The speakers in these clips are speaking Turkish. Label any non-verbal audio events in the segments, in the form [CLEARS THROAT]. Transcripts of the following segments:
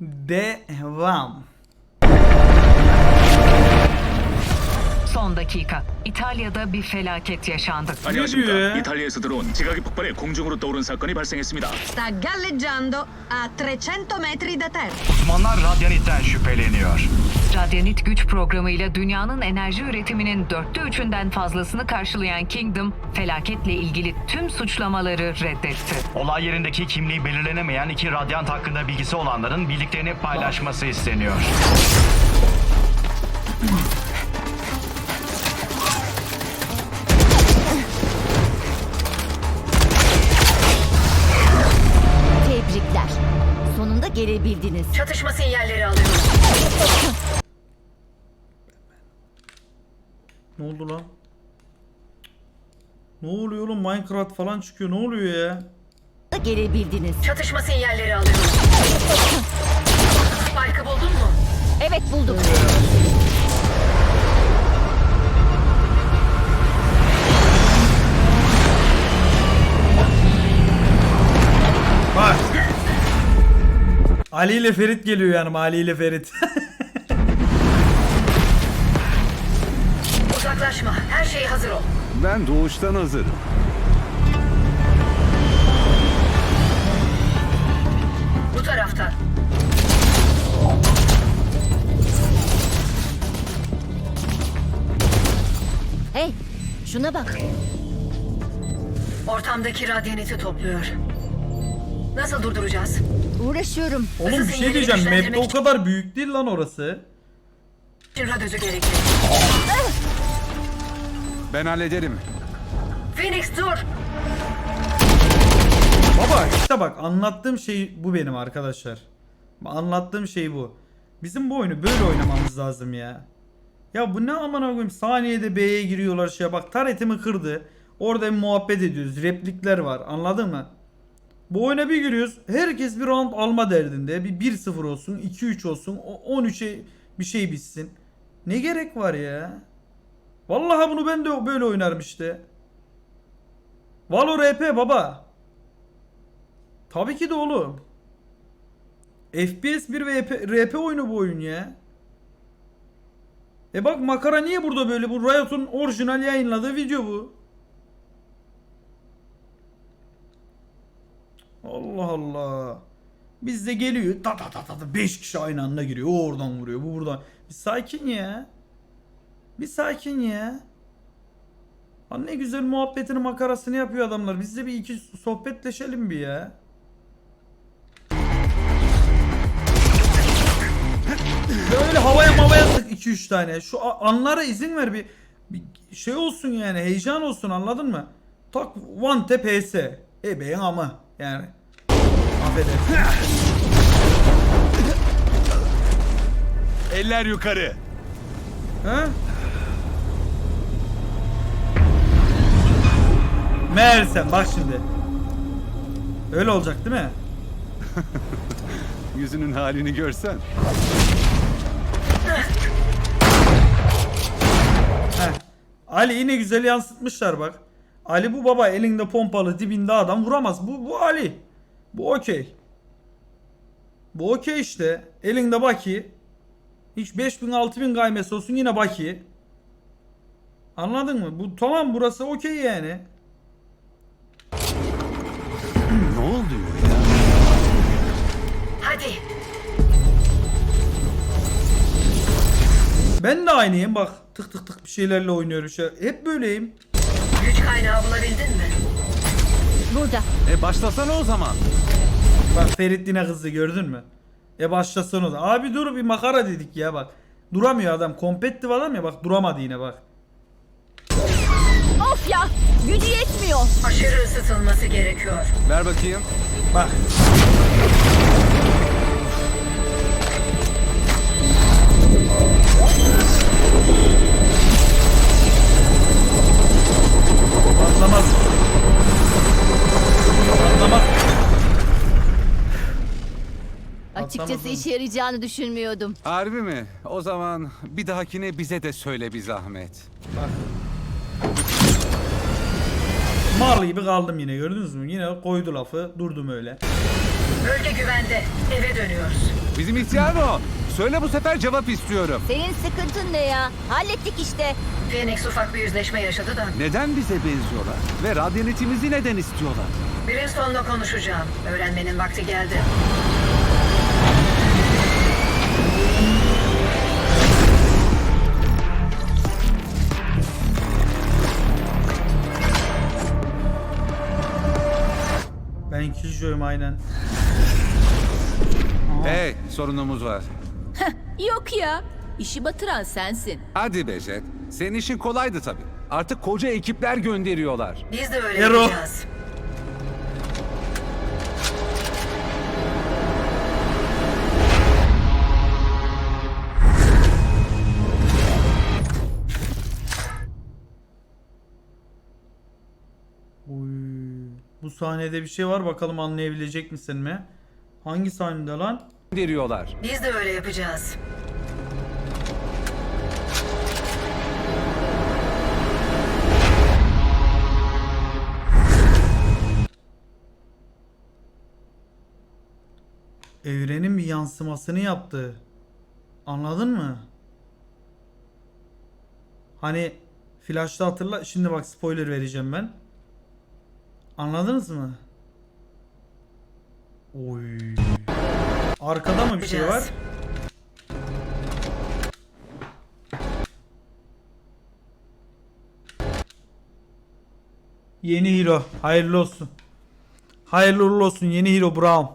Devam. Son dakika. İtalya'da bir felaket yaşandı. 안녕하십니까. 예. 이탈리아에서 들어온 지각이 폭발해 공중으로 떠오른 사건이 발생했습니다. Sta galleggiando a 300 metri da terra. Uzmanlar radyanitten şüpheleniyor. Radyanit güç programıyla dünyanın enerji üretiminin dörtte üçünden fazlasını karşılayan Kingdom, felaketle ilgili tüm suçlamaları reddetti. Olay yerindeki kimliği belirlenemeyen iki radyant hakkında bilgisi olanların bildiklerini paylaşması isteniyor. Gelebildiniz. Çatışma sinyalleri alıyorum. Ne oldu lan? Ne oluyor oğlum Minecraft falan çıkıyor ne oluyor ya? Gelebildiniz. Çatışma sinyalleri alıyorum. Spike'ı buldun mu? Evet bulduk. Ali ile Ferit geliyor yani Ali ile Ferit. [LAUGHS] Uzaklaşma. Her şey hazır ol. Ben doğuştan hazırım. Bu taraftan. Hey şuna bak. Ortamdaki radyaniti topluyor. Nasıl durduracağız? Uğraşıyorum. Oğlum bir şey diyeceğim map'te o kadar büyük değil lan orası. Için radyozu gerekli. Ben hallederim. Phoenix dur. Baba işte bak anlattığım şey bu benim arkadaşlar. Anlattığım şey bu. Bizim bu oyunu böyle oynamamız lazım ya. Ya bu ne amına koyayım saniyede B'ye giriyorlar şey bak taretimi kırdı. Orada bir muhabbet ediyoruz. Replikler var. Anladın mı? Bu oyuna bir giriyoruz. Herkes bir round alma derdinde. Bir 1-0 olsun, 2-3 olsun, o- 13'e bir şey bitsin. Ne gerek var ya? Vallahi bunu ben de böyle oynarım işte. Valo RP baba. Tabii ki de oğlum. FPS 1 ve RP oyunu bu oyun ya. E bak makara niye burada böyle? Bu Riot'un orijinal yayınladığı video bu. Allah Allah. Bizde geliyor. Ta ta ta ta ta 5 kişi aynı anda giriyor. O oradan vuruyor. Bu buradan. Bir sakin ya. Bir sakin ya. Ha ne güzel muhabbetini makarasını yapıyor adamlar. Biz de bir iki sohbetleşelim bir ya. Böyle havaya mavaya sık 2-3 tane. Şu anlara izin ver bir, bir şey olsun yani heyecan olsun anladın mı? Tak one tap PS. E beyin ama yani. Affedersin. Eller yukarı. Ha? Meğersem bak şimdi. Öyle olacak değil mi? [LAUGHS] Yüzünün halini görsen. Heh. Ali yine güzel yansıtmışlar bak. Ali bu baba elinde pompalı dibinde adam vuramaz. Bu bu Ali. Bu okey. Bu okey işte. Elinde baki. Hiç 5000 6000 gaymesi olsun yine baki. Anladın mı? Bu tamam burası okey yani. Ne oluyor ya? Hadi. Ben de aynıyım bak. Tık tık tık bir şeylerle oynuyorum. Şey. Hep böyleyim. Güç kaynağı bulabildin mi? Burada. E başlasana o zaman. Bak Ferit yine kızdı gördün mü? E başlasana o da. Abi dur bir makara dedik ya bak. Duramıyor adam. Kompetitif adam ya bak duramadı yine bak. Of ya gücü yetmiyor. Aşırı ısıtılması gerekiyor. Ver bakayım. Bak. İşe yarayacağını düşünmüyordum. Harbi mi? O zaman bir dahakine bize de söyle bir zahmet. Mal gibi kaldım yine gördünüz mü? Yine koydu lafı durdum öyle. Bölge güvende. Eve dönüyoruz. Bizim ihtiyar mı o? Söyle bu sefer cevap istiyorum. Senin sıkıntın ne ya? Hallettik işte. Phoenix ufak bir yüzleşme yaşadı da. Neden bize benziyorlar? Ve radyanetimizi neden istiyorlar? Brimstone'la konuşacağım. Öğrenmenin vakti geldi. Ben Killjoy'um aynen. Hey sorunumuz var. Yok ya. İşi batıran sensin. Hadi be Jet. Senin işin kolaydı tabii. Artık koca ekipler gönderiyorlar. Biz de öyle Hero. yapacağız. Oy. Bu sahnede bir şey var bakalım anlayabilecek misin mi? Hangi sahnede lan? Gönderiyorlar. Biz de öyle yapacağız. Evrenin bir yansımasını yaptı. Anladın mı? Hani Flash'ta hatırla. Şimdi bak spoiler vereceğim ben. Anladınız mı? Oy. Arkada mı bir şey var? Yeni hero. Hayırlı olsun. Hayırlı uğurlu olsun yeni hero Brown.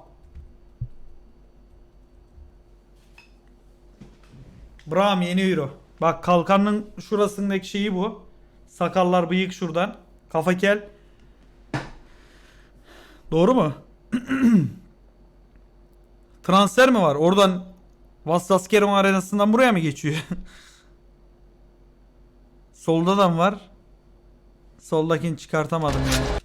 Brown yeni hero. Bak kalkanın şurasındaki şeyi bu. Sakallar bıyık şuradan. Kafa kel. Doğru mu? [CLEARS THROAT] Transfer mi var? Oradan Vassaskeron arenasından buraya mı geçiyor? [LAUGHS] Solda da mı var? Soldakini çıkartamadım ya.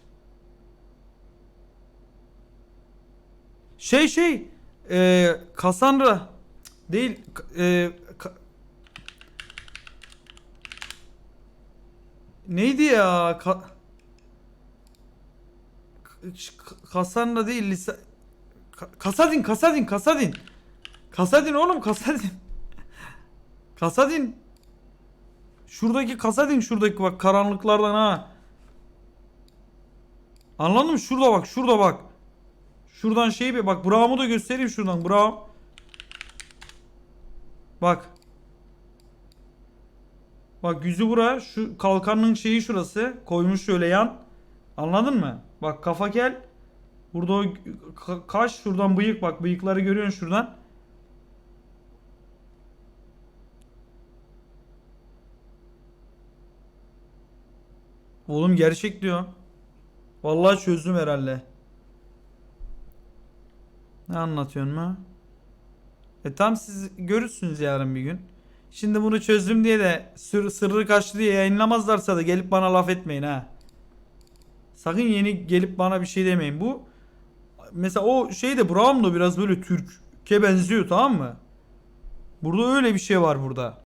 Şey şey e, Cassandra değil e, Ka- neydi ya Ka- K- Ş- K- Cassandra değil Lisa Ka- Kasadin Kasadin Kasadin Kasadin oğlum Kasadin [LAUGHS] Kasadin Şuradaki Kasadin şuradaki bak karanlıklardan ha. Anladın mı? Şurada bak şurada bak. Şuradan şey bir bak Braum'u da göstereyim şuradan Braum. Bak. Bak yüzü bura şu kalkanın şeyi şurası koymuş şöyle yan. Anladın mı? Bak kafa kel. Burada o ka- kaş şuradan bıyık bak bıyıkları görüyorsun şuradan. Oğlum gerçek diyor. Vallahi çözdüm herhalde. Ne anlatıyorsun mu? E tam siz görürsünüz yarın bir gün. Şimdi bunu çözdüm diye de sır, sırrı kaçtı diye yayınlamazlarsa da gelip bana laf etmeyin ha. Sakın yeni gelip bana bir şey demeyin. Bu mesela o şey de Braum da biraz böyle Türk'e benziyor tamam mı? Burada öyle bir şey var burada.